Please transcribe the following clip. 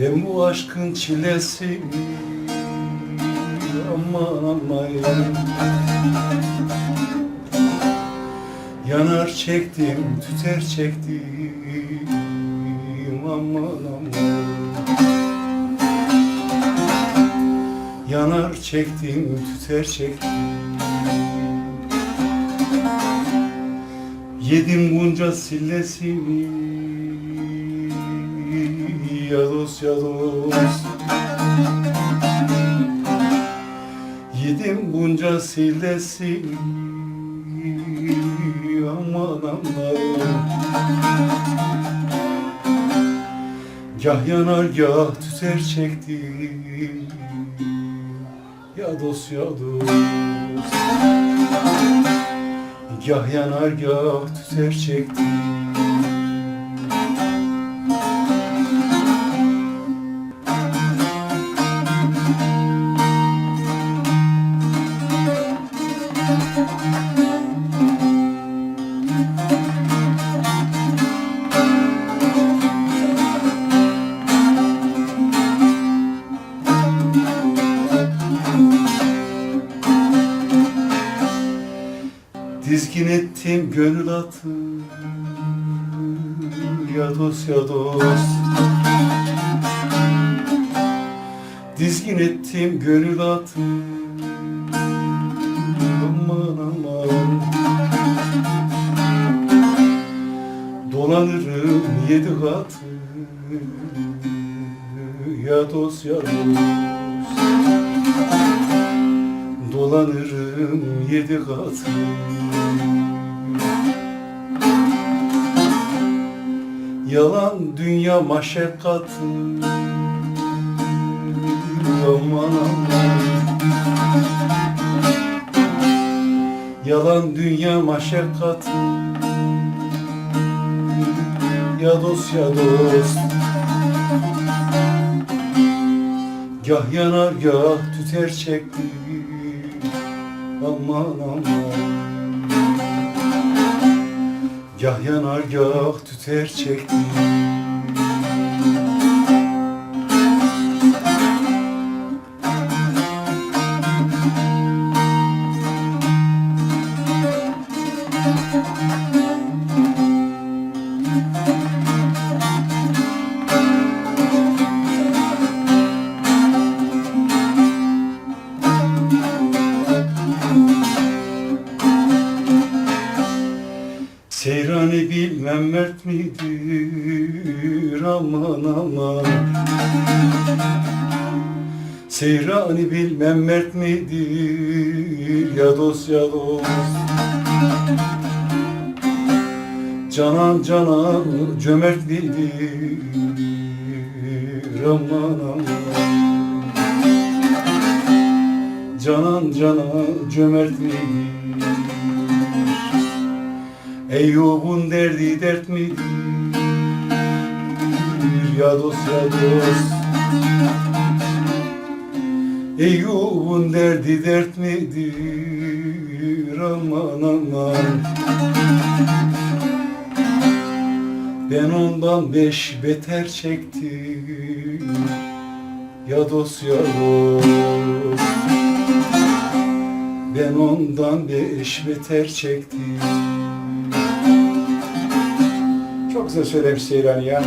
Ben bu aşkın çilesi aman aman Yanar çektim, tüter çektim aman aman Yanar çektim, tüter çektim Yedim bunca sillesini Ya dost ya dost Yedim bunca sillesini Aman aman. Gah yanar gah tüter çektim Ya dost ya dost. Gah yanar gah tüter çektim Dizgin ettim gönül atı Ya dost ya dost. Dizgin ettim gönül atı Aman aman. Dolanırım yedi katı. Ya dost ya dost Dolanırım yedi katı. Yalan dünya maşakkatı Aman aman. Yalan dünya maşakkatı Ya dost ya dost. Gah yanar gah tüter çekti Aman aman. Gah yanar gah tüter çekti Seyrani bilmem mert midir? Aman aman. Seyrani bilmem mert midir? Ya dost ya dost. Canan canan cömert midir? Aman aman. Canan canan cömert midir Eyyub'un derdi dert midir? Ya dost ya dost. Eyyub'un derdi dert midir? Aman aman. Ben ondan beş beter çektim. Ya dost ya dost. Ben ondan beş beter çektim çok güzel söylemiş Seyran ya.